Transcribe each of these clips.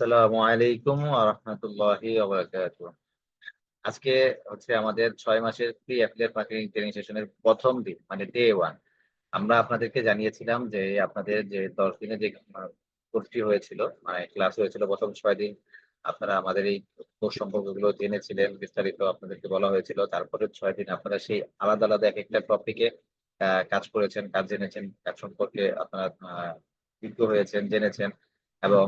আলাইকুম বারাকাতুহু আজকে হচ্ছে আমাদের ৬ মাসের প্রি অ্যাফিলিয়েট মার্কেটিং ট্রেনিং সেশনের ১ম দিন মানে ডে 1 আমরা আপনাদেরকে জানিয়েছিলাম যে আপনাদের যে ১০ দিনের যে কোর্সটি হয়েছিল মানে ক্লাস হয়েছিল ১ম ৬ দিন আপনারা আমাদের এই কোর্স সম্পর্কগুলো জেনেছিলেন। বিস্তারিত আপনাদেরকে বলা হয়েছিল। তারপরে ছয় দিন আপনারা সেই আলাদা, আলাদা একেকটা টপিকে আ কাজ করেছেন, কাজ জেনেছেন, কাজ সম্পর্কে আপনারা বিজ্ঞ হয়েছেন, জেনেছেন। এবং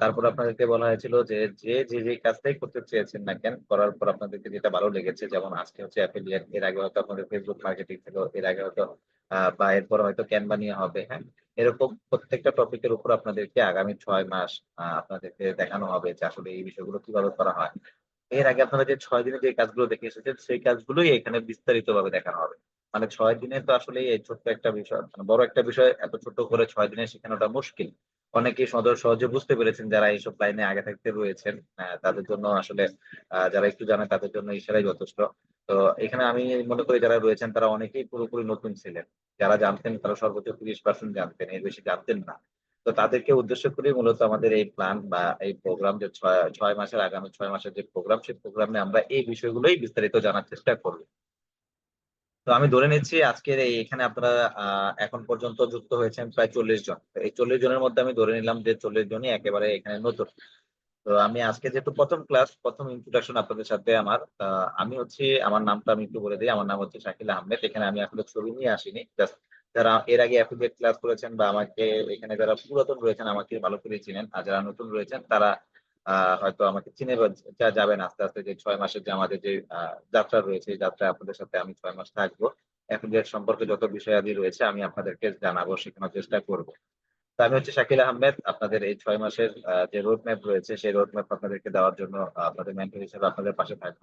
তারপর আপনাদেরকে বলা হয়েছিল যে, যে, যে, যেই কাজটাই করতে চেয়েছেন না কেন, করার পর আপনাদেরকে যেটা ভালো লেগেছে যেমন আজকে হচ্ছে অ্যাফিলিয়েট, এর আগে হয়তো আপনাদের Facebook মার্কেটিং ছিল, এর আগে হয়তো বা এরপর হয়তো ক্যানভা নিয়ে হবে, হ্যাঁ? এরকম প্রত্যেকটা টপিকের উপর আপনাদেরকে আগামী ছয় মাস আপনাদেরকে দেখানো হবে যে আসলে এই বিষয়গুলো কীভাবে করা হয়। এর আগে আপনারা যে ছয় দিনে যে কাজগুলো দেখে এসেছেন সেই কাজগুলোই এখানে বিস্তারিত ভাবে দেখানো হবে। মানে ছয় দিনে তো আসলে এই ছোট্ট একটা বিষয় মানে বড় একটা বিষয় এত ছোট করে ৬ দিনে শেখানোটা মুশকিল। অনেকেই সদর সহজে বুঝতে পেরেছেন যারা এইসব লাইনে আগে থাকতে রয়েছেন। তাদের জন্য আসলে যারা একটু জানে তাদের জন্য ইশারাই যথেষ্ট। তো এখানে আমি মনে করি যারা রয়েছেন তারা অনেকেই পুরোপুরি নতুন ছিলেন। যারা জানতেন তারা সর্বোচ্চ ৩০% জানতেন, এর বেশি জানতেন না। তো তাদেরকে উদ্দেশ্য করে মূলত আমাদের এই প্ল্যান বা এই প্রোগ্রাম যে ৬ ৬ মাসের আগামী ছয় মাসের যে প্রোগ্রাম, সেই প্রোগ্রামে আমরা এই বিষয়গুলোই বিস্তারিত জানার চেষ্টা করব। তো আমি ধরে নিচ্ছি আজকের এখানে আপনারা এখন পর্যন্ত যুক্ত হয়েছেন প্রায় ৪০ জন। এই ৪০ জনের মধ্যে আমি ধরে নিলাম যে ৪০ জনই একেবারে এখানে নতুন। তো আমি আজকে যেহেতু প্রথম ক্লাস, প্রথম ইন্ট্রোডাকশন আপনাদের সাথে আমার। আমি হচ্ছি আমার নামটা আমি একটু বলে দিই আমার নাম হচ্ছে শাকিল আহমেদ। এখানে আমি আসলে ছবি নিয়ে আসিনি। যারা এর আগে অ্যাফিলিয়েট ক্লাস করেছেন বা আমাকে এখানে যারা পুরাতন রয়েছেন আমাকে ভালো করে চিনেন। আর যারা নতুন রয়েছেন তারা হয়তো আমাকে চিনে যাবেন আস্তে, আস্তে যে ছয় মাসের যে আমাদের যে যাত্রা রয়েছে, যাত্রা আপনাদের সাথে আমি ছয় মাস থাকব। অ্যাফিলিয়েট সম্পর্কে যত বিষয়াদি রয়েছে আমি আপনাদেরকে জানাব, শেখানোর চেষ্টা করব। তো আমি হচ্ছে শাকিল আহমেদ। আপনাদের এই ছয় মাসের যে রোড ম্যাপ রয়েছে, সেই রোড ম্যাপ আপনাদেরকে দেওয়ার জন্য আপনাদের মেন্টর হিসেবে আপনাদের পাশে থাকব।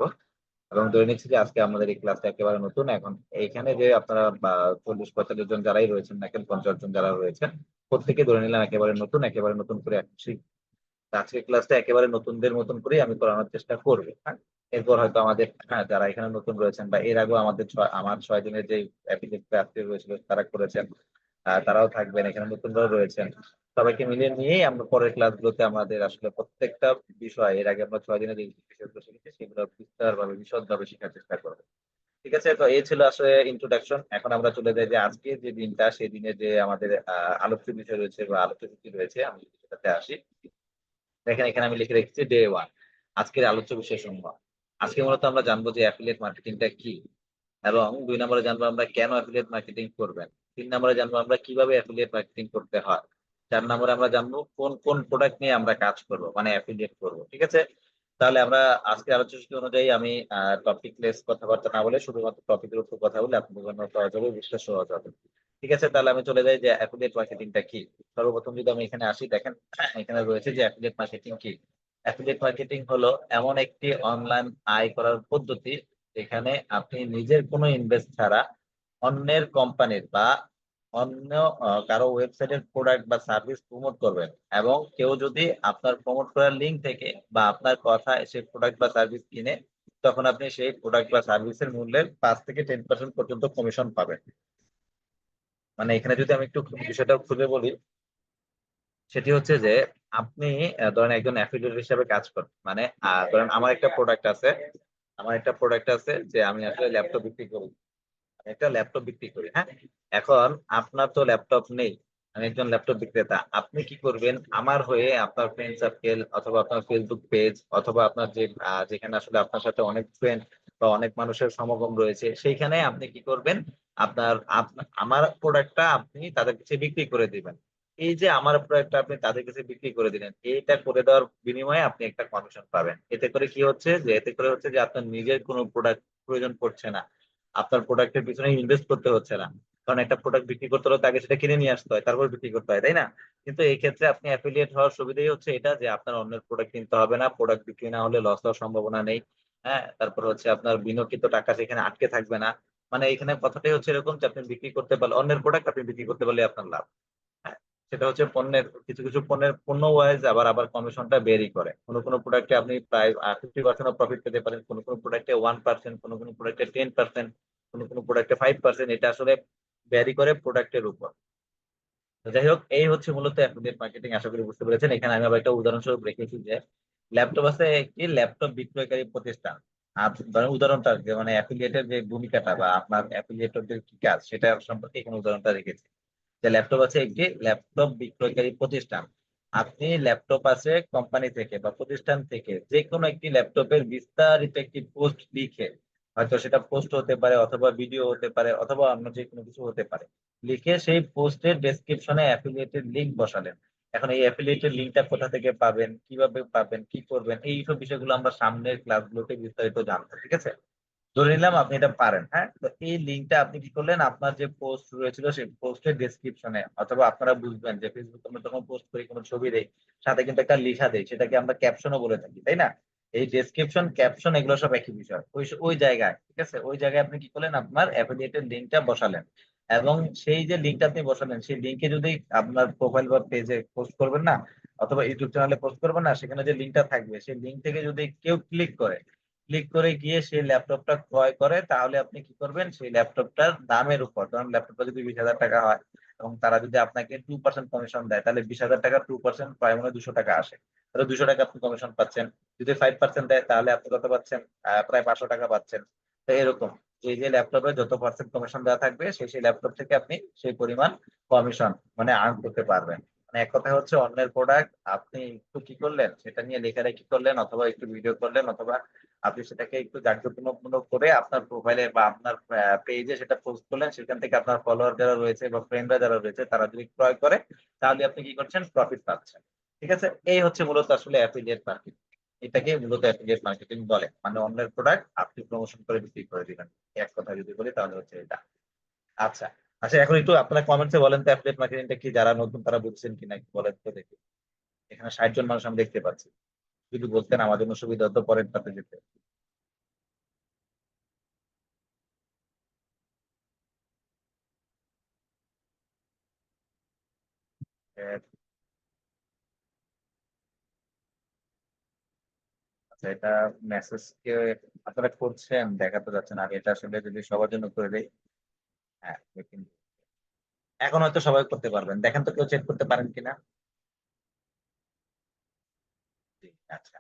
এবং ধরে নিচ্ছি যে আজকে আমাদের এই ক্লাসটা একেবারে নতুন। এখন এইখানে যে আপনারা বা ৪০-৪৫ জন যারাই রয়েছেন না কেন, ৫০ জন যারা রয়েছেন, প্রত্যেকে ধরে নিলাম একেবারে নতুন, একেবারে নতুন করে আজকের ক্লাসটা একেবারে নতুনদের মতন করেই আমি করানোর চেষ্টা করব। হ্যাঁ? এরপর হয়তো আমাদের হ্যাঁ, যারা এখানে নতুন রয়েছেন বা এর আগেও আমাদের ৬ আমার ৬ দিনের যে হয়েছিল তারা করেছেন। তারাও থাকবেন। এখানে নতুনরাও রয়েছেন। সবাইকে মিলিয়ে নিয়েই আমরা পরের ক্লাসগুলোতে আমাদের আসলে প্রত্যেকটা বিষয় এর আগে আমরা ছয় দিনের যে বিষয়গুলো শিখেছি সেগুলো বিস্তারভাবে বিশদভাবে শেখার চেষ্টা করব। ঠিক আছে? তো এই ছিল আসলে ইন্ট্রোডাকশন। এখন আমরা চলে যাই যে আজকে যে দিনটা সেই দিনে যে আমাদের আ আলোচ্য বিষয় রয়েছে বা আলোচ্য রয়েছে আমি সেটাতে আসি। দেখেন এখানে আমি লিখে রেখেছি ডে 1 আজকের আলোচ্য বিষয় বিষয়সমূহ। আজকে মূলত আমরা জানব যে অ্যাফিলিয়েট মার্কেটিংটা কি? এবং দুই নম্বরে জানব আমরা কেন অ্যাফিলিয়েট মার্কেটিং করবেন? তিন নম্বরে জানব আমরা কীভাবে অ্যাফিলিয়েট মার্কেটিং করতে হয়? চার নম্বরে আমরা জানব কোন, কোন প্রোডাক্ট নিয়ে আমরা কাজ করব মানে অ্যাফিলিয়েট করব। ঠিক আছে? তাহলে আমরা আজকের আলোচ্য সূচি অনুযায়ী আমি টপিক লেস কথাবার্তা না বলে শুধুমাত্র টপিকের উপর কথা বলে আপনাদের জন্য সহজ হবে, বুঝতে সহজ হবে। ঠিক আছে? তাহলে আমি চলে যাই যে অ্যাফিলিয়েট মার্কেটিংটা কি? সর্বপ্রথম যদি আমি এখানে আসি, দেখেন, এখানে রয়েছে যে অ্যাফিলিয়েট মার্কেটিং কি? অ্যাফিলিয়েট মার্কেটিং হলো এমন একটি অনলাইন আয় করার পদ্ধতি, যেখানে আপনি নিজের কোনো ইনভেস্ট ছাড়া অন্যের কোম্পানির বা অন্য কারও ওয়েবসাইটের প্রোডাক্ট বা সার্ভিস প্রমোট করবেন এবং কেউ যদি আপনার প্রমোট করার লিঙ্ক থেকে বা আপনার কথায় সেই প্রোডাক্ট বা সার্ভিস কিনে, তখন আপনি সেই প্রোডাক্ট বা সার্ভিসের মূল্যের ৫ থেকে 10% পর্যন্ত কমিশন পাবেন। মানে এখানে যদি আমি একটু বিষয়টা খুলে বলি সেটি হচ্ছে যে আপনি ধরেন একজন অ্যাফিলিয়েট হিসাবে কাজ করেন। মানে ধরেন আমার একটা প্রোডাক্ট আছে। আমার একটা প্রোডাক্ট আছে যে আমি আসলে ল্যাপটপ বিক্রি করি। আমি একটা ল্যাপটপ বিক্রি করি, হ্যাঁ? এখন আপনার তো ল্যাপটপ নেই। আমি একজন ল্যাপটপ বিক্রেতা। আপনি কি করবেন? আমার হয়ে আপনার ফ্রেন্ড সার্কেল অথবা আপনার Facebook পেজ অথবা আপনার যে যেখানে আসলে আপনার সাথে অনেক ফ্রেন্ড বা অনেক মানুষের সমাগম রয়েছে, সেইখানে আপনি কি করবেন? আপনার আমার প্রোডাক্টটা আপনি তাদের কাছে বিক্রি করে দিবেন। এই যে আমার প্রোডাক্টটা আপনি তাদের কাছে বিক্রি করে দিলেন, এইটা করে দেওয়ার বিনিময়ে আপনি একটা কমিশন পাবেন। এতে করে কি হচ্ছে? যে এতে করে হচ্ছে যে আপনার নিজের কোনো প্রোডাক্ট প্রয়োজন পড়ছে না। আপনার প্রোডাক্টের পিছনে ইনভেস্ট করতে হচ্ছে না। কারণ একটা প্রোডাক্ট বিক্রি করতে হলে তাকে সেটা কিনে নিয়ে আসতে হয়। তারপর বিক্রি করতে হয়, তাই না? কিন্তু এই ক্ষেত্রে আপনি অ্যাফিলিয়েট হওয়ার সুবিধাই হচ্ছে এটা যে আপনার অন্যের প্রোডাক্ট কিনতে হবে না। প্রোডাক্ট বিক্রি না হলে লস হওয়ার সম্ভাবনা নেই। হ্যাঁ? তারপর হচ্ছে আপনার বিনিয়োগকৃত টাকা সেখানে আটকে থাকবে না। মানে এখানে কথাটাই হচ্ছে এরকম যে আপনি বিক্রি করতে পারলে অন্যের প্রোডাক্ট আপনি বিক্রি করতে পারলেই আপনার লাভ। হ্যাঁ? সেটা হচ্ছে পণ্যের কিছু, কিছু পণ্যের পণ্য ওয়াইজ আবার, আবার কমিশনটা ভেরি করে। কোন, কোন প্রোডাক্টে আপনি প্রায় ফিফটি পার্সেন্ট প্রফিট পেতে পারেন। কোন, কোন প্রোডাক্টে ওয়ান পার্সেন্ট কোন, কোন প্রোডাক্টে 10% কোন, কোন প্রোডাক্টে ফাইভ পার্সেন্ট এটা আসলে ভ্যারি করে প্রোডাক্টের উপর। যাই হোক এই হচ্ছে মূলত অ্যাফিলিয়েট মার্কেটিং আশা করি বুঝতে পেরেছেন এখানে আমি আবার একটা উদাহরণস্বরূপ রেখেছি যে ল্যাপটপ আছে একটি ল্যাপটপ বিক্রয়কারী প্রতিষ্ঠান ধরেন উদাহরণটা মানে অ্যাফিলিয়েটের যে ভূমিকাটা বা আপনার অ্যাফিলিয়েটের যে কি কাজ, সেটা সম্পর্কে এখানে উদাহরণটা রেখেছি। যে ল্যাপটপ আছে একটি ল্যাপটপ বিক্রয়কারী প্রতিষ্ঠান। আপনি ল্যাপটপ আছে কোম্পানি থেকে বা প্রতিষ্ঠান থেকে যে কোনো একটি ল্যাপটপের বিস্তারিত একটি পোস্ট লিখে, হয়তো সেটা পোস্ট হতে পারে অথবা ভিডিও হতে পারে অথবা অন্য যে কোনো কিছু হতে পারে, লিখে সেই পোস্টের ডেসক্রিপশনে অ্যাফিলিয়েটেড লিংক বসালেন। এখন এই অ্যাফিলিয়েটেড লিংকটা কোথা থেকে পাবেন, কীভাবে পাবেন, কি করবেন, এই সব বিষয়গুলো আমরা সামনের ক্লাসগুলোতে বিস্তারিত জানব, ঠিক আছে? ধরে নিলাম আপনি এটা পারেন হ্যাঁ? তো এই লিঙ্কটা আপনি কি করলেন? আপনার যে পোস্ট রয়েছিল সেই পোস্টের ডেসক্রিপশনে অথবা আপনারা বুঝবেন যে ফেসবুক আমরা যখন পোস্ট করি, কোনো ছবি দেই, সাথে কিন্তু একটা লেখা দেই, সেটাকে আমরা ক্যাপশনও বলে থাকি, তাই না? এই ডেসক্রিপশন ক্যাপশন এগুলো সব একই বিষয়, ওই ওই জায়গায়, ঠিক আছে? ওই জায়গায় আপনি কি করলেন? আপনার অ্যাফিলিয়েটেড লিঙ্কটা বসালেন। এবং সেই যে লিঙ্কটা আপনি বসালেন, সেই লিঙ্কে যদি আপনার প্রোফাইল বা পেজে পোস্ট করবেন না, অথবা ইউটিউব চ্যানেলে পোস্ট করবেন না, সেখানে যে লিঙ্কটা থাকবে, সেই লিঙ্ক থেকে যদি কেউ ক্লিক করে ক্লিক করে গিয়ে সেই ল্যাপটপটা ক্রয় করে, তাহলে আপনি কি করবেন? সেই ল্যাপটপটার দামের উপর, কারণ ল্যাপটপটা যদি বিশ হাজার টাকা হয় এবং তারা যদি আপনাকে টু পার্সেন্ট কমিশন দেয়, তাহলে বিশ হাজার টাকা টু পার্সেন্ট প্রায় মনে দুশো টাকা আসে। তাহলে দুশো টাকা আপনি কমিশন পাচ্ছেন। যদি ফাইভ পার্সেন্ট দেয়, তাহলে আপনি কত পাচ্ছেন? প্রায় পাঁচশো টাকা পাচ্ছেন। তো এরকম। যে যে ল্যাপটপে যত পার্সেন্ট কমিশন দেওয়া থাকবে, সেই সেই ল্যাপটপ থেকে আপনি সেই পরিমাণ কমিশন মানে আর্ন করতে পারবেন। মানে এক কথা হচ্ছে অন্যের প্রোডাক্ট আপনি একটু কি করলেন, সেটা নিয়ে লেখালেখি করলেন, অথবা একটু ভিডিও করলেন, অথবা আপনি সেটাকে একটু জাঁকজমকমূলক করে আপনার প্রোফাইলে বা আপনার পেজে সেটা পোস্ট করলেন, সেখান থেকে আপনার ফলোয়ার যারা রয়েছে বা ফ্রেন্ডরা যারা রয়েছে, তারা যদি ক্রয় করে, তাহলে আপনি কি করছেন? প্রফিট পাচ্ছেন। ঠিক আছে? এই হচ্ছে মূলত আসলে অ্যাফিলিয়েট মার্কেটিং এটাকে মূলত অ্যাফিলিয়েট মার্কেটিং বলে। মানে অন্যের প্রোডাক্ট আপনি প্রমোশন করে বিক্রি করে দিবেন। এক কথা যদি বলি, তাহলে হচ্ছে এটা। আচ্ছা আচ্ছা এখন একটু আপনারা কমেন্টসে বলেন তো অ্যাফিলিয়েট মার্কেটিংটা কি, যারা নতুন তারা বুঝছেন কিনা বলেন তো দেখি। এখানে ষাট জন মানুষ আমি দেখতে পাচ্ছি। যদি বলতেন আমার জন্য সুবিধা হতো পরের পাতে যেতে। এটা মেসেজ কে আপনারা করছেন, দেখা তো যাচ্ছে না। আমি এটা আসলে যদি সবার জন্য করে দেই হ্যাঁ এখন হয়তো সবাই করতে পারবেন। দেখেন তো কেউ চেক করতে পারেন কিনা? আচ্ছা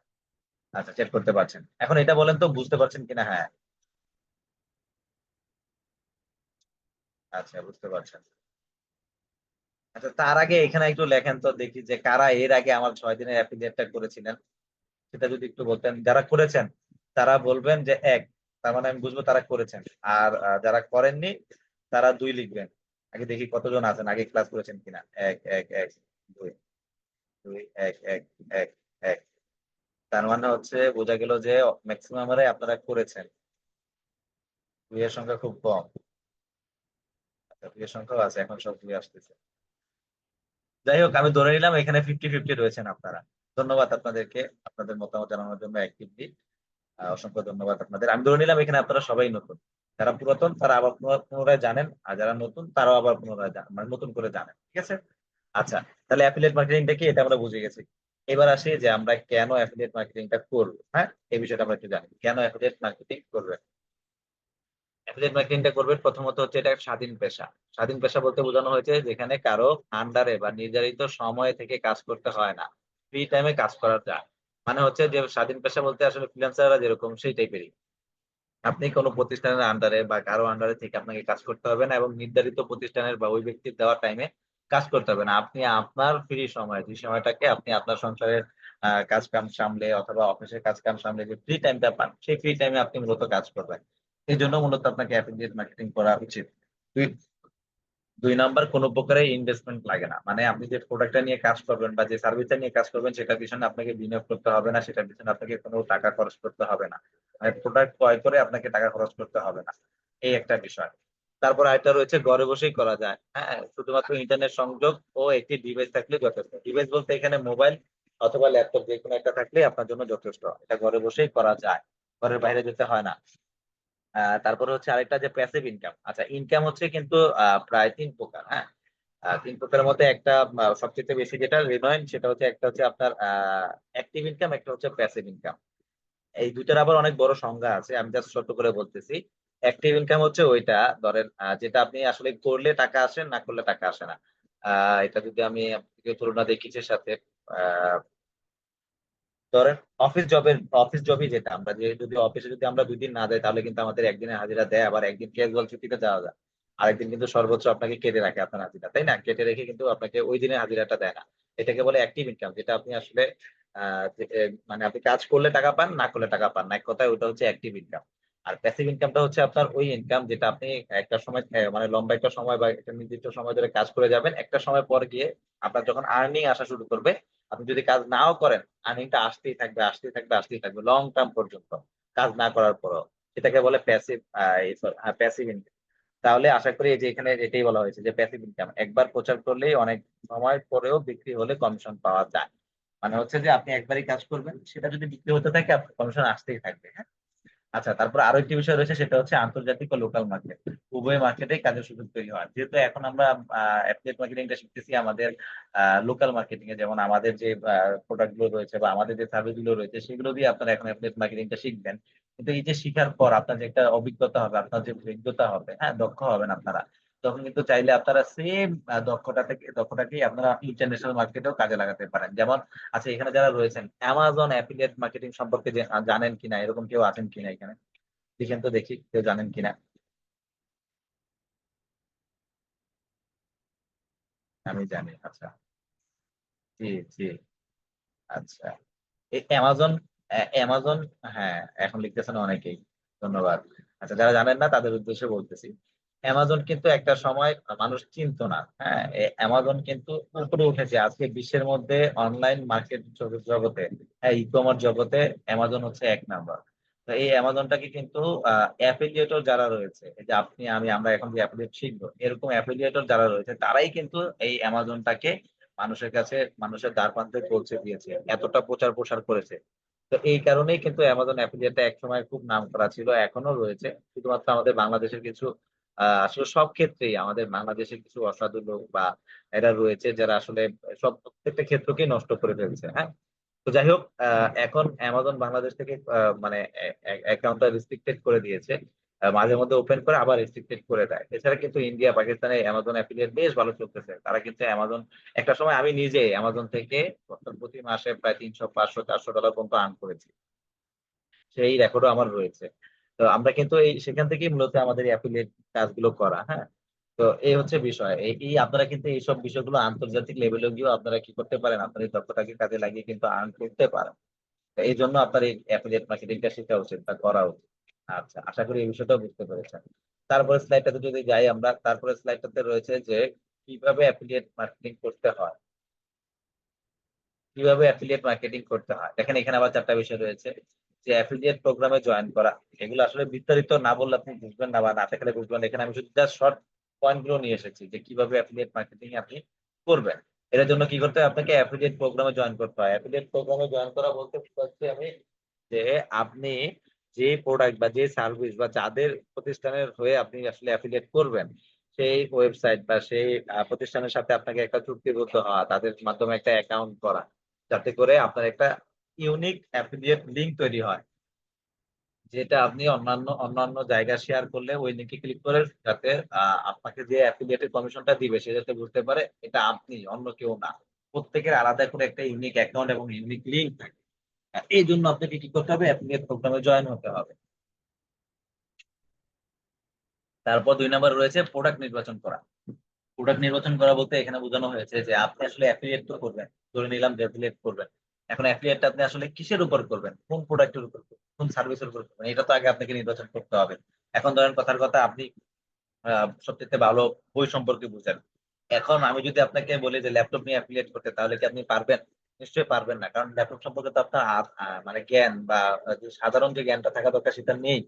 আচ্ছা চেক করতে পারছেন। এখন এটা বলেন তো, বুঝতে পারছেন কিনা? হ্যাঁ। আচ্ছা বুঝতে পারছেন। আচ্ছা তার আগে এখানে একটু লেখেন তো, দেখি যে কারা এর আগে আমার ছয় দিনের অ্যাফিলিয়েটটা করেছিলেন। সেটা যদি একটু বলতেন, যারা করেছেন, তারা বলবেন যে এক, তার মানে আমি বুঝব তারা করেছেন। আর যারা করেননি, তারা দুই লিখবেন। আগে দেখি কতজন আছেন, আগে ক্লাস করেছেন কিনা? এক এক এক, দুই দুই, এক এক এক এক। তার মানে হচ্ছে বোঝা গেল যে ম্যাক্সিমাম আপনারা করেছেন। দুইয়ের সংখ্যা খুব কম। আচ্ছা দুইয়ের সংখ্যাও আছে, এখন সব দুই আসতেছে। যাই হোক, আমি ধরে নিলাম এখানে ফিফটি ফিফটি রয়েছেন আপনারা। ধন্যবাদ আপনাদেরকে, আপনাদের মতামত জানানোর জন্য অ্যাক্টিভলি অসংখ্য ধন্যবাদ আপনাদের। আমি ধরে নিলাম এখানে আপনারা সবাই নতুন। যারা পুরাতন, তারা আবার পুনরায় জানেন, আর যারা নতুন, তারাও আবার পুনরায় মানে নতুন করে জানেন, ঠিক আছে? আচ্ছা তাহলে অ্যাফিলিয়েট মার্কেটিংটা কি? এটা আমরা বুঝে গেছি। এবার আসি যে আমরা কেন অ্যাফিলিয়েট মার্কেটিংটা করব হ্যাঁ? এই বিষয়টা আমরা একটু জানি। কেন অ্যাফিলিয়েট মার্কেটিং করবেন অ্যাফিলিয়েট মার্কেটিংটা করবেন প্রথমত হচ্ছে এটা স্বাধীন পেশা। স্বাধীন পেশা বলতে বোঝানো হয়েছে যেখানে কারও আন্ডারে বা নির্ধারিত সময় থেকে কাজ করতে হয় না। ফ্রি টাইমে কাজ করা যায় মানে হচ্ছে যে, স্বাধীন পেশা বলতে আসলে ফ্রিল্যান্সাররা যেরকম, সেই টাইপেরই আপনি কোনো প্রতিষ্ঠানের আন্ডারে বা কারও আন্ডারে থেকে আপনাকে কাজ করতে হবে না এবং নির্ধারিত প্রতিষ্ঠানের বা ওই ব্যক্তির দেওয়া টাইমে কাজ করতে হবে না। আপনি আপনার ফ্রি সময়, যে সময়টাকে আপনি আপনার সংসারের কাজ কাম সামলে অথবা অফিসের কাজ কাম সামলে যে ফ্রি টাইমটা পান, সেই ফ্রি টাইমে আপনি মূলত কাজ করবেন। এই জন্য মূলত আপনাকে অ্যাফিলিয়েট মার্কেটিং করা উচিত। দুই নাম্বার, কোন প্রকারে ইনভেস্টমেন্ট লাগে না। মানে আপনি যে প্রোডাক্টটা নিয়ে কাজ করবেন বা যে সার্ভিসটা নিয়ে কাজ করবেন সেটা পিছনে আপনাকে বিনিয়োগ করতে হবে না, সেটার পিছনে আপনাকে কোনো টাকা খরচ করতে হবে না। মানে প্রোডাক্ট ক্রয় করে আপনাকে টাকা খরচ করতে হবে না। এই একটা বিষয়। তারপর আরেকটা রয়েছে, ঘরে বসেই করা যায়। হ্যাঁ শুধুমাত্র ইন্টারনেট সংযোগ ও একটি ডিভাইস থাকলে যথেষ্ট। ডিভাইস বলতে এখানে মোবাইল অথবা ল্যাপটপ যে কোনো একটা থাকলে আপনার জন্য যথেষ্ট। এটা ঘরে বসেই করা যায়। ঘরের বাইরে যেতে হয় না। তারপরে হচ্ছে আরেকটা যে প্যাসিভ ইনকাম আচ্ছা ইনকাম হচ্ছে কিন্তু প্রায় তিন প্রকার হ্যাঁ? তিন প্রকারের মধ্যে একটা সবচেয়ে বেশি যেটা রিনয়েন সেটা হচ্ছে একটা হচ্ছে আপনার অ্যাক্টিভ ইনকাম একটা হচ্ছে প্যাসিভ ইনকাম এই দুইটার আবার অনেক বড় সংজ্ঞা আছে, আমি জাস্ট ছোট্ট করে বলতেছি। অ্যাক্টিভ ইনকাম হচ্ছে ওইটা, ধরেন যেটা আপনি আসলে করলে টাকা আসে, না করলে টাকা আসে না। এটা যদি আমি তুলনা কিসের সাথে, আহ ধরেন অফিস জবের অফিস জবই যেটা, আমরা যে যদি অফিসে যদি আমরা দুই দিন না যাই, তাহলে কিন্তু আমাদের একদিনের হাজিরা দেয়, আবার একদিন ক্যাজুয়াল ছুটিতে যাওয়া যায়। আরেকদিন কিন্তু সর্বোচ্চ আপনাকে কেটে রাখে আপনার হাজিরা, তাই না? কেটে রেখে কিন্তু আপনাকে ওই দিনের হাজিরাটা দেয় না। এটাকে বলে অ্যাক্টিভ ইনকাম যেটা আপনি আসলে মানে আপনি কাজ করলে টাকা পান, না করলে টাকা পান না। এক কথায় ওটা হচ্ছে অ্যাক্টিভ ইনকাম আর প্যাসিভ ইনকামটা হচ্ছে আপনার ওই ইনকাম যেটা আপনি একটা সময় মানে লম্বা একটা সময় বা একটা নির্দিষ্ট সময় ধরে কাজ করে যাবেন। একটা সময় পর গিয়ে আপনার যখন আর্নিং আসা শুরু করবে আপনি যদি কাজ নাও করেন আর্নিংটা আসতেই থাকবে আসতেই থাকবে আসতেই থাকবে লং টার্ম পর্যন্ত কাজ না করার পরও। সেটাকে বলে প্যাসিভ প্যাসিভ ইনকাম তাহলে আশা করি যে এখানে এটাই বলা হয়েছে যে প্যাসিভ ইনকাম একবার প্রচার করলেই অনেক সময় পরেও বিক্রি হলে কমিশন পাওয়া যায়। মানে হচ্ছে যে আপনি একবারই কাজ করবেন, সেটা যদি বিক্রি হতে থাকে, আপনার কমিশন আসতেই থাকবে হ্যাঁ? আচ্ছা তারপর আরও একটি বিষয় রয়েছে, সেটা হচ্ছে আন্তর্জাতিক ও লোকাল মার্কেট উভয় মার্কেটে কাজের সুযোগ তৈরি হয়। যেহেতু এখন আমরা অ্যাফিলিয়েট মার্কেটিংটা শিখতেছি আমাদের লোকাল মার্কেটিং এ, যেমন আমাদের যে প্রোডাক্টগুলো রয়েছে বা আমাদের যে সার্ভিসগুলো রয়েছে, সেগুলো দিয়ে আপনারা এখন অ্যাফিলিয়েট মার্কেটিংটা শিখবেন। কিন্তু এই যে শিখার পর আপনার যে একটা অভিজ্ঞতা হবে, আপনার যে অভিজ্ঞতা হবে হ্যাঁ দক্ষ হবেন আপনারা। তখন কিন্তু চাইলে আপনারা সেম দক্ষতা থেকে, দক্ষতাকেই আপনারা ইন্টারন্যাশনাল মার্কেটেও কাজে লাগাতে পারেন। যেমন আচ্ছা এখানে যারা রয়েছেন অ্যামাজন অ্যাফিলিয়েট মার্কেটিং সম্পর্কে জানেন কিনা, এরকম কেউ আছেন কিনা এখানে? দেখেন তো দেখি, কেউ জানেন কিনা? আমি জানি আচ্ছা। জি জি আচ্ছা। এই অ্যামাজন অ্যামাজন হ্যাঁ এখন লিখতেছেন অনেকেই। ধন্যবাদ। আচ্ছা যারা জানেন না, তাদের উদ্দেশ্যে বলতেছি। অ্যামাজন কিন্তু একটা সময় মানুষ চিনতো না। হ্যাঁ অ্যামাজন কিন্তু উপরে উঠেছে। আজকে বিশ্বের মধ্যে অনলাইন মার্কেট জগতে হ্যাঁ ই কমার্স জগতে অ্যামাজন হচ্ছে এক নাম্বার তো এই অ্যামাজনটাকে কিন্তু অ্যাফিলিয়েটর যারা রয়েছে যে আপনি, আমি, আমরা এখন যে অ্যাফিলিয়েট শিখব, এরকম অ্যাফিলিয়েটর যারা রয়েছে, তারাই কিন্তু এই অ্যামাজনটাকে মানুষের কাছে, মানুষের দ্বার প্রান্তে পৌঁছে দিয়েছে, এতটা প্রচার প্রসার করেছে। তো এই কারণেই কিন্তু অ্যামাজন অ্যাফিলিয়েটটা একসময় খুব নাম করা ছিল এখনও রয়েছে। শুধুমাত্র আমাদের বাংলাদেশের কিছু আসলে সব ক্ষেত্রেই আমাদের বাংলাদেশে কিছু অসাধু লোক বা এরা রয়েছে যারা আসলে সব প্রত্যেকটা ক্ষেত্রকে নষ্ট করে ফেলছে হ্যাঁ? তো যাই হোক এখন অ্যামাজন বাংলাদেশ থেকে মানে অ্যাকাউন্টটা রেস্ট্রিক্টেড করে দিয়েছে। মাঝে মধ্যে ওপেন করে আবার রেস্ট্রিক্টেড করে দেয়। এছাড়া কিন্তু ইন্ডিয়া পাকিস্তানে অ্যামাজন অ্যাফিলিয়েট বেশ ভালো চলতেছে। তারা কিন্তু অ্যামাজন একটা সময় আমি নিজে অ্যামাজন থেকে প্রতি মাসে প্রায় তিনশো, পাঁচশো, চারশো ডলার পর্যন্ত আর্ন করেছি। সেই রেকর্ডও আমার রয়েছে। তো আমরা কিন্তু এই, সেখান থেকেই মূলত আমাদের অ্যাফিলিয়েট কাজগুলো করা হ্যাঁ? তো এই হচ্ছে বিষয়। এই আপনারা কিন্তু এইসব বিষয়গুলো আন্তর্জাতিক লেভেলে গিয়েও আপনারা কি করতে পারেন? আপনার এই দক্ষতাকে কাজে লাগিয়ে কিন্তু আর্ন করতে পারেন। এই জন্য আপনার এই অ্যাফিলিয়েট মার্কেটিংটা শেখা উচিত বা করা উচিত। আচ্ছা আশা করি এই বিষয়টাও বুঝতে পেরেছেন। তারপরে স্লাইডটাতে যদি যাই আমরা তারপরে স্লাইডটাতে রয়েছে যে কীভাবে অ্যাফিলিয়েট মার্কেটিং করতে হয়। কীভাবে অ্যাফিলিয়েট মার্কেটিং করতে হয়? দেখেন এখানে আবার চারটা বিষয় রয়েছে। যে অ্যাফিলিয়েট প্রোগ্রামে জয়েন করা। এগুলো আসলে বিস্তারিত না বললে আপনি বুঝবেন না বা না থাকলে বুঝবেন এখানে আমি শুধু জাস্ট শর্ট পয়েন্টগুলো নিয়ে এসেছি যে কীভাবে অ্যাফিলিয়েট মার্কেটিং আপনি করবেন। এটার জন্য কি করতে হয় আপনাকে অ্যাফিলিয়েট প্রোগ্রামে জয়েন করতে হয়। অ্যাফিলিয়েট প্রোগ্রামে জয়েন করা বলতে বুঝাচ্ছি আমি যে আপনি যে প্রোডাক্ট বা যে সার্ভিস বা যাদের প্রতিষ্ঠানের হয়ে আপনি আসলে অ্যাফিলিয়েট করবেন, সেই ওয়েবসাইট বা সেই প্রতিষ্ঠানের সাথে আপনাকে একটা চুক্তিবদ্ধ হওয়া, তাদের মাধ্যমে একটা অ্যাকাউন্ট করা। যাতে করে আপনার একটা ইউনিক অ্যাফিলিয়েট লিংক তৈরি হয়, যেটা আপনি অন্যান্য অন্যান্য জায়গায় শেয়ার করলে ওই লিঙ্কে ক্লিক করে যাতে আপনাকে যে অ্যাফিলিয়েটের কমিশনটা দিবে সে যাতে বুঝতে পারে এটা আপনি, অন্য কেউ না। প্রত্যেকের আলাদা করে একটা ইউনিক অ্যাকাউন্ট এবং ইউনিক লিঙ্ক থাকে। এই জন্য আপনাকে কি করতে হবে? অ্যাফিলিয়েট প্রোগ্রামে জয়েন হতে হবে। তারপর দুই নম্বর রয়েছে প্রোডাক্ট নির্বাচন করা। প্রোডাক্ট নির্বাচন করা বলতে এখানে বোঝানো হয়েছে যে আপনি আসলে অ্যাফিলিয়েট তো করবেন, ধরে নিলাম যে অ্যাফিলিয়েট করবেন। এখন অ্যাফিলিয়েটটা আপনি আসলে কিসের উপর করবেন? কোন প্রোডাক্টের উপর করবেন? কোন সার্ভিসের উপর করবেন? এটা তো আগে আপনাকে নির্বাচন করতে হবে। এখন ধরেন কথার কথা, আপনি সবচেয়ে ভালো বই সম্পর্কে বুঝেন। এখন আমি যদি আপনাকে বলি যে ল্যাপটপ নিয়ে অ্যাফিলিয়েট করতে, তাহলে কি আপনি পারবেন? নিশ্চয়ই পারবেন না। কারণ ল্যাপটপ সম্পর্কে তো আপনার মানে জ্ঞান বা সাধারণ যে জ্ঞানটা থাকা দরকার সেটা নেই।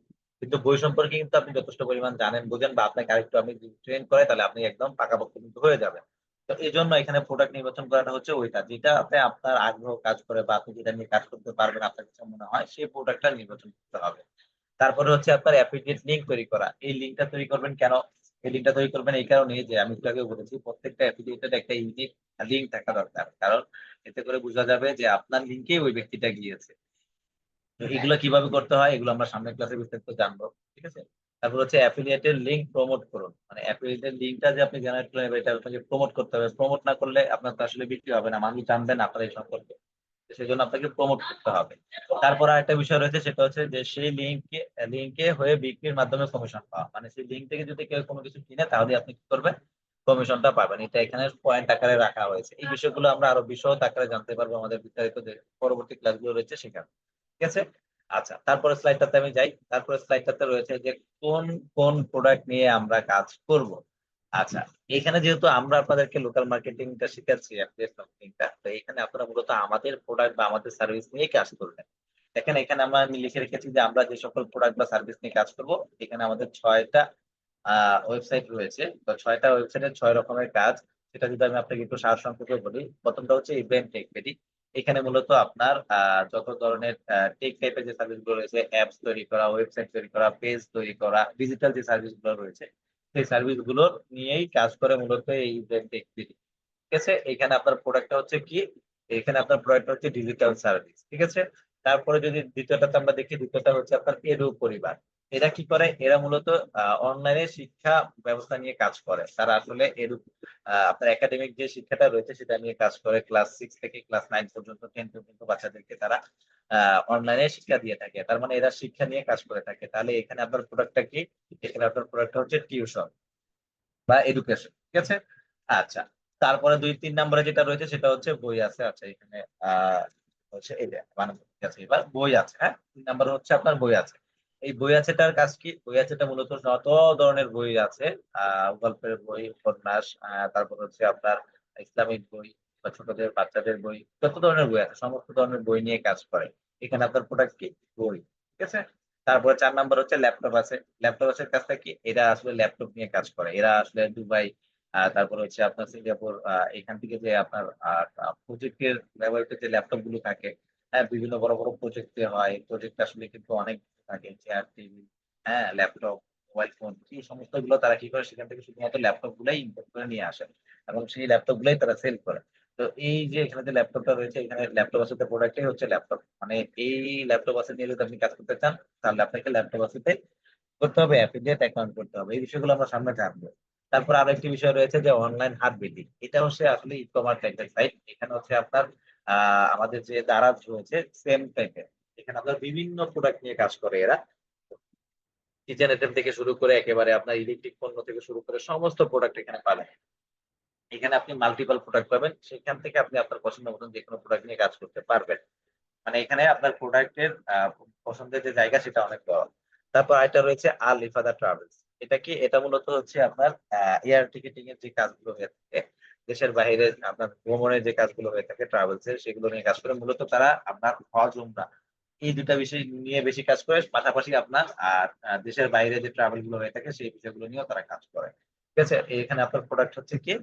কিন্তু বই সম্পর্কে কিন্তু আপনি যথেষ্ট পরিমাণ জানেন, বুঝেন বা আপনাকে আরেকটু আমি ট্রেন করে তাহলে আপনি একদম পাকাপোক্ত কিন্তু হয়ে যাবেন। তো এই জন্য এখানে প্রোডাক্ট নির্বাচন করাটা হচ্ছে ওইটা, যেটা আপনি আপনার আগ্রহ কাজ করে বা আপনি যেটা নিয়ে কাজ করতে পারবেন, আপনার কাছে মনে হয়, সেই প্রোডাক্টটা নির্বাচন করতে হবে। তারপরে হচ্ছে আপনার অ্যাফিলিয়েট লিঙ্ক তৈরি করা। এই লিঙ্কটা তৈরি করবেন কেন? এই লিঙ্কটা তৈরি করবেন এই কারণে যে আমি একটু আগে বলেছি, প্রত্যেকটা অ্যাফিলিয়েটের একটা ইউনিক লিঙ্ক থাকা দরকার। কারণ এতে করে বোঝা যাবে যে আপনার লিঙ্কে ওই ব্যক্তিটা গিয়েছে। তো এগুলো কীভাবে করতে হয়, এগুলো আমরা সামনের ক্লাসে বিস্তারিত জানব, ঠিক আছে? তারপর হচ্ছে অ্যাফিলিয়েটেড লিঙ্ক প্রমোট করুন। মানে অ্যাফিলিয়েটেড লিঙ্কটা যে আপনি জেনারেট করলেন এটা আপনাকে প্রমোট করতে হবে। প্রমোট না করলে আপনার তো আসলে বিক্রি হবে না। মানুষ জানবে না আপনার এই সম্পর্কে। তো সেজন্য আপনাকে প্রমোট করতে হবে। তারপর আরেকটা বিষয় রয়েছে, সেটা হচ্ছে যে সেই লিঙ্কে লিঙ্কে হয়ে বিক্রির মাধ্যমে কমিশন পাওয়া। মানে সেই লিঙ্ক থেকে যদি কেউ কোনো কিছু কিনে, তাহলে আপনি কি করবেন? কমিশনটা পাবেন। এটা এখানে পয়েন্ট আকারে রাখা হয়েছে। এই বিষয়গুলো আমরা আরও বিশদ আকারে জানতে পারব আমাদের বিস্তারিত পরবর্তী ক্লাসগুলো রয়েছে সেখানে। ঠিক আছে? আচ্ছা, তারপরের স্লাইডটাতে আমি যাই। তারপরের স্লাইডটাতে রয়েছে যে কোন, কোন প্রোডাক্ট নিয়ে আমরা কাজ করব। আচ্ছা, এখানে যেহেতু আমরা আপনাদেরকে লোকাল মার্কেটিংটা শিখাচ্ছি মার্কেটিংটা। তো এখানে আপনারা মূলত আমাদের প্রোডাক্ট বা আমাদের সার্ভিস নিয়ে কাজ করবেন। দেখেন এখানে আমরা আমি লিখে রেখেছি যে আমরা যে সকল প্রোডাক্ট বা সার্ভিস নিয়ে কাজ করব, এখানে আমাদের ৬ টা ওয়েবসাইট রয়েছে। তো ৬ টা ওয়েবসাইটে ৬ রকমের কাজ। সেটা যদি আমি আপনাকে একটু সার সারসংক্ষেপে বলি। প্রথমটা হচ্ছে ইভেন্ট টেক। এখানে মূলত আপনার যত ধরনের টেক টাইপের যে সার্ভিসগুলো রয়েছে, অ্যাপস তৈরি করা, ওয়েবসাইট তৈরি করা, পেজ তৈরি করা, ডিজিটাল যে সার্ভিসগুলো রয়েছে, সেই সার্ভিসগুলো নিয়েই কাজ করে মূলত এই ইভেন্ট রেডি। ঠিক আছে? এখানে আপনার প্রোডাক্টটা হচ্ছে কি? এখানে আপনার প্রোডাক্টটা হচ্ছে ডিজিটাল সার্ভিস। ঠিক আছে? তারপরে যদি দ্বিতীয়টাতে আমরা দেখি দ্বিতীয়টা হচ্ছে আপনার এডু পরিবার। এরা কি করে? এরা মূলত অনলাইনে শিক্ষা ব্যবস্থা নিয়ে কাজ করে। তারা আসলে আ আপনার একাডেমিক যে শিক্ষাটা রয়েছে সেটা নিয়ে কাজ করে। ক্লাস সিক্স থেকে ক্লাস নাইন পর্যন্ত 10 পর্যন্ত বাচ্চাদেরকে তারা অনলাইনে শিক্ষা দিয়ে থাকে। তার মানে এরা শিক্ষা নিয়ে কাজ করে থাকে। তাহলে এখানে আপনার প্রোডাক্টটা কি? এখানে আপনার প্রোডাক্টটা হচ্ছে টিউশন বা এডুকেশন। ঠিক আছে? আচ্ছা। তারপরে ২-৩ নম্বরে যেটা রয়েছে সেটা হচ্ছে বই আছে। আচ্ছা এখানে আহ হচ্ছে এই যে আছে এবার বই আছে, হ্যাঁ? ৩ নম্বরে হচ্ছে আপনার বই আছে। এই বই আছেটার কাজ কি? বই আছেটা মূলত যত ধরনের বই আছে, আ গল্পের বই, উপন্যাস, তারপর হচ্ছে আপনার ইসলামিক বই বা ছোটদের বাচ্চাদের বই, যত ধরনের বই আছে সমস্ত ধরনের বই নিয়ে কাজ করে। এখানে আপনার প্রোডাক্ট কি? বই। ঠিক আছে? তারপরে চার নাম্বার হচ্ছে ল্যাপটপ আছে। ল্যাপটপ আছে কাজটা কি? এরা আসলে ল্যাপটপ নিয়ে কাজ করে। এরা আসলে দুবাই, তারপর হচ্ছে আপনার সিঙ্গাপুর, এখান থেকে যে আপনার প্রজেক্টের ব্যবহৃত যে ল্যাপটপগুলো থাকে, হ্যাঁ? বিভিন্ন বড়, বড় প্রজেক্টে হয়। প্রজেক্ট আসলে কিন্তু অনেক থাকে। চেয়ার, টেবিল, হ্যাঁ? ল্যাপটপ, মোবাইল ফোন এই সমস্তগুলো তারা কি করে? সেখান থেকে শুধুমাত্র ল্যাপটপ গুলাই ইম্পোর্ট করে নিয়ে আসে। এবং সেই ল্যাপটপ গুলাই তারা সেল করে। তো এই যে এখানে যে ল্যাপটপটা রয়েছে এখানে ল্যাপটপ আসাতে প্রোডাক্টই হচ্ছে ল্যাপটপ। মানে এই ল্যাপটপ আছে নিয়ে যদি আপনি কাজ করতে চান, তাহলে আপনাকে ল্যাপটপ আসাতে করতে হবে, অ্যাফিলিয়েট অ্যাকাউন্ট করতে হবে। এই বিষয়গুলো আমরা সামনে জানব। তারপর আরও একটি বিষয় রয়েছে যে অনলাইন হাট বিল্ডিং। এটা হচ্ছে আসলে ই-কমার্স টাইপের সাইট। এখানে হচ্ছে আপনার আমাদের যে দারাজ রয়েছে সেম টাইপের। এখানে আপনার বিভিন্ন প্রোডাক্ট নিয়ে কাজ করে এরা। কিচেন আইটেম থেকে শুরু করে একেবারে আপনার ইলেকট্রিক পণ্য থেকে শুরু করে সমস্ত প্রোডাক্ট এখানে পাবেন। এখানে আপনি মাল্টিপল প্রোডাক্ট পাবেন। সেখান থেকে আপনি আপনার পছন্দ মতন যেকোনো প্রোডাক্ট নিয়ে কাজ করতে পারবেন। মানে এখানে আপনার প্রোডাক্টের পছন্দের যে জায়গা সেটা অনেক বড়। তারপর আরেকটা রয়েছে আল ইফাদা ট্রাভেলস। এটা কি? এটা মূলত হচ্ছে আপনার এয়ার টিকেটিং এর যে কাজগুলো হয়ে থাকে, দেশের বাইরে আপনার ভ্রমণের যে কাজগুলো হয়ে থাকে ট্রাভেলস এর সেগুলো নিয়ে কাজ করে। মূলত তারা আপনার হজ, উমরা এই দুটা বিষয় নিয়ে বেশি কাজ করে। পাশাপাশি আপনার আর দেশের বাইরে যে ট্রাভেলগুলো হয়ে থাকে সেই বিষয়গুলো নিয়েও তারা কাজ করে। ঠিক আছে? এখানে আপনার প্রোডাক্ট হচ্ছে কি?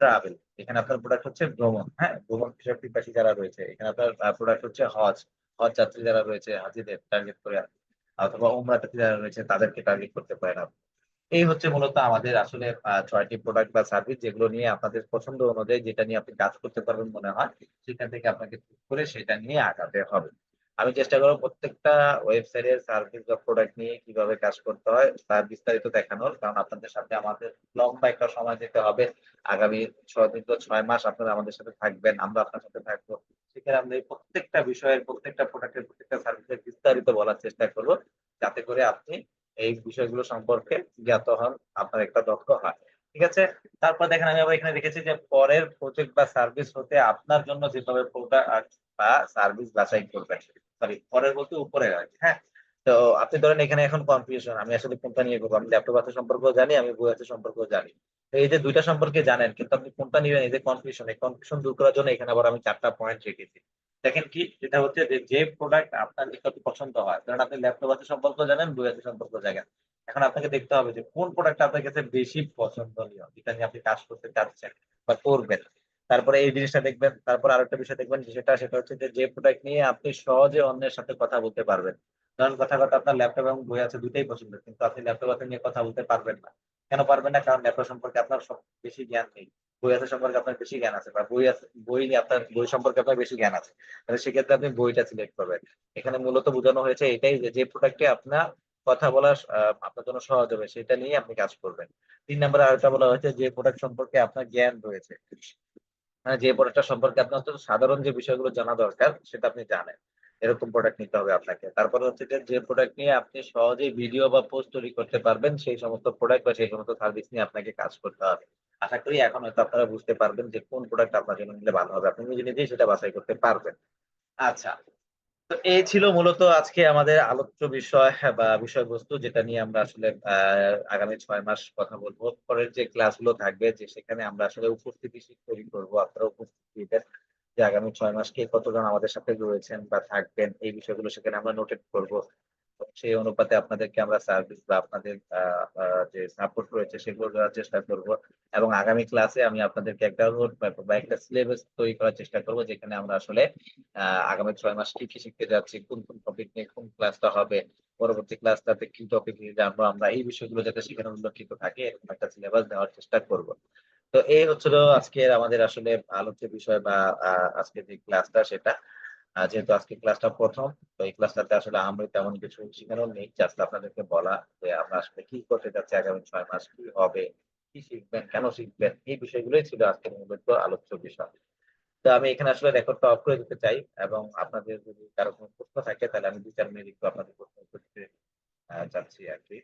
ট্রাভেল। এখানে আপনার প্রোডাক্ট হচ্ছে ভ্রমণ, হ্যাঁ? ভ্রমণ বিষয়ক পিপাসী যারা রয়েছে। এখানে আপনার প্রোডাক্ট হচ্ছে হজ। হজ যাত্রী যারা রয়েছে হাজিদের টার্গেট করে অথবা উমরাতে যারা রয়েছে তাদেরকে টার্গেট করতে পারেন আপনি। এই হচ্ছে মূলত আমাদের আসলে ছয়টি প্রোডাক্ট বা সার্ভিস যেগুলো নিয়ে আপনাদের পছন্দ অনুযায়ী যেটা নিয়ে আপনি কাজ করতে পারবেন মনে হয়, সেখান থেকে আপনাকে করে সেটা নিয়ে আগাতে হবে। আমি চেষ্টা করব প্রত্যেকটা ওয়েবসাইটের সার্ভিস বা প্রোডাক্ট নিয়ে কীভাবে কাজ করতে হয় তার বিস্তারিত দেখানোর। কারণ আপনাদের সাথে আমাদের লম্বা একটা সময় দিতে হবে। আগামী ৬ দীর্ঘ ছয় মাস আপনারা আমাদের সাথে থাকবেন। আমরা আপনার সাথে থাকব। সেখানে আমরা প্রত্যেকটা বিষয়ের, প্রত্যেকটা প্রোডাক্টের, প্রত্যেকটা সার্ভিসের বিস্তারিত বলার চেষ্টা করব। যাতে করে আপনি এই বিষয়গুলো সম্পর্কে জ্ঞাত হন, আপনার একটা দক্ষ হয়। ঠিক আছে? তারপর দেখেন আমি আবার এখানে লিখেছি যে পরের প্রজেক্ট বা সার্ভিস হতে আপনার জন্য যেভাবে প্রোডাক্ট বা সার্ভিস বাছাই করবেন। সরি পরের বলতে উপরের আরকি, হ্যাঁ? তো আপনি ধরেন এখানে এখন কনফিউশন আমি আসলে কোনটা নিয়ে করব। আমি ল্যাপটপ আছে সম্পর্কেও জানি, আমি বই আছে সম্পর্কেও জানি। এই যে ২ টা সম্পর্কে জানেন কিন্তু আপনি কোনটা নিবেন এই যে কনফিউশন, এই কনফিউশন দূর করার জন্য এখানে আবার আমি ৪ টা পয়েন্ট রেখেছি। দেখেন কি? যেটা হচ্ছে যে, যে প্রোডাক্ট আপনার নিকট পছন্দ হয়। ধরেন আপনি ল্যাপটপ আছে সম্পর্কেও জানেন, বই আছে সম্পর্কেও জানেন। এখন আপনাকে দেখতে হবে যে কোন প্রোডাক্টটা আপনার কাছে বেশি পছন্দনীয়, যেটা নিয়ে আপনি কাজ করতে চাচ্ছেন বা করবেন। তারপরে এই জিনিসটা দেখবেন। তারপরে আরেকটা বিষয় দেখবেন সেটা, সেটা হচ্ছে যে, যে প্রোডাক্ট নিয়ে আপনি সহজে অন্যের সাথে কথা বলতে পারবেন। ধরেন কথা কথা আপনার ল্যাপটপ এবং বই আছে দুটাই পছন্দ কিন্তু আপনি ল্যাপটপ হাতে নিয়ে কথা বলতে পারবেন না। কেন পারবেন না? কারণ ল্যাপটপ সম্পর্কে আপনার বেশি জ্ঞান নেই। বই আছে সম্পর্কে আপনার বেশি জ্ঞান আছে বা বই আছে বই নিয়ে আপনার বই সম্পর্কে আপনার বেশি জ্ঞান আছে। তাহলে সেক্ষেত্রে আপনি বইটা সিলেক্ট করবেন। এখানে মূলত বোঝানো হয়েছে এটাই যে, যে প্রোডাক্টে আপনার কথা বলা আপনার জন্য সহজ হবে সেটা নিয়ে আপনি কাজ করবেন। ৩ নাম্বারে আরেকটা বলা হয়েছে যে প্রোডাক্ট সম্পর্কে আপনার জ্ঞান রয়েছে। মানে যে প্রোডাক্টটা সম্পর্কে আপনার অন্তত সাধারণ যে বিষয়গুলো জানা দরকার সেটা আপনি জানেন। এরকম প্রোডাক্ট নিতে হবে আপনাকে। তারপর হচ্ছে যে, যে প্রোডাক্ট নিয়ে আপনি সহজেই ভিডিও বা পোস্ট তৈরি করতে পারবেন সেই সমস্ত প্রোডাক্ট বা সেই সমস্ত সার্ভিস নিয়ে আপনাকে কাজ করতে হবে। আশা করি এখন হয়তো আপনারা বুঝতে পারবেন যে কোন প্রোডাক্ট আপনার জন্য নিলে ভালো হবে। আপনি নিজে, নিজেই সেটা বাছাই করতে পারবেন। আচ্ছা। তো এই ছিল মূলত আজকে আমাদের আলোচ্য বিষয় বা বিষয়বস্তু যেটা নিয়ে আমরা আসলে আগামী ছয় মাস কথা বলব পরের যে ক্লাসগুলো থাকবে যে সেখানে আমরা আসলে উপস্থিতি তৈরি করব। আপনারা উপস্থিতি যে আগামী ছয় মাস কে কতজন আমাদের সাথে রয়েছেন বা থাকবেন, এই বিষয়গুলো সেখানে আমরা নোটেট করব। সেই অনুপাতে আপনাদেরকে আমরা সার্ভিস বা আপনাদের যে সাপোর্ট রয়েছে সেগুলো দেওয়ার চেষ্টা করব। এবং আগামী ক্লাসে আমি আপনাদেরকে একটা রোড বা একটা সিলেবাস তৈরি করার চেষ্টা করব যেখানে আমরা আসলে আগামী ছয় মাস কি, কি শিখতে যাচ্ছি, কোন, কোন টপিক নিয়ে কোন ক্লাসটা হবে, পরবর্তী ক্লাসটাতে কি টপিক নিয়ে জানব আমরা এই বিষয়গুলো যাতে সেখানে উল্লেখিত থাকে এরকম একটা সিলেবাস দেওয়ার চেষ্টা করব। তো এই হচ্ছিল আজকের আমাদের আসলে আলোচ্য বিষয় বা আজকের যে ক্লাসটা সেটা। যেহেতু আজকে ক্লাসটা প্রথম তো এই ক্লাসটাতে আসলে আমরা তেমন কিছু শিখানোর নেই। জাস্ট আপনাদেরকে বলা যে আমরা আসলে কি করতে যাচ্ছি আগামী ছয় মাস, কি হবে, কি শিখবেন, কেন শিখবেন এই বিষয়গুলোই ছিল আজকের মূলত আলোচ্য বিষয়। তো আমি এখানে আসলে রেকর্ডটা অফ করে দিতে চাই এবং আপনাদের যদি কারও কোনো প্রশ্ন থাকে তাহলে আমি ২-৪ মিনিট একটু আপনাদের প্রশ্নের উত্তর দিতে আ চাচ্ছি আরকি।